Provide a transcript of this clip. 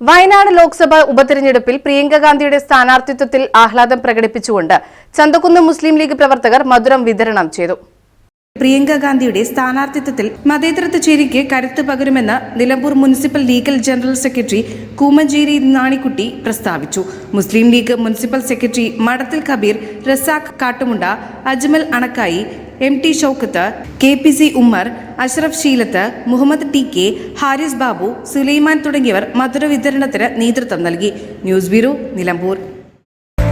Wayanad Lok Sabha ഉപതെരഞ്ഞെടുപ്പിൽ പ്രിയങ്ക ഗാന്ധിയുടെ സ്ഥാനാർത്ഥിത്വത്തിൽ ആഹ്ലാദം പ്രകടിപ്പിച്ചുകൊണ്ട് ചന്തക്കുന്ന് മുസ്ലിം ലീഗ് പ്രവർത്തകർ മധുരം വിതരണം ചെയ്തു. പ്രിയങ്ക ഗാന്ധിയുടെ സ്ഥാനാർത്ഥിത്വത്തിൽ മതേതരത്വ ചേരിക്ക് കരുത്ത് പകരുമെന്ന് Nilambur municipal legal general secretary Koomancheri Nanikutty പ്രസ്താവിച്ചു. Muslim League municipal secretary Madathil Kabeer Razak Kattumunda Ajmal Anakkayi M T Shoukath K P C Ummer Ashraf Sheelath Muhammad T K Haris Babu Sulaiman തുടങ്ങിയവർ മധുര വിതരണത്തിന് നേതൃത്വം നൽകി. News bureau Nilambur.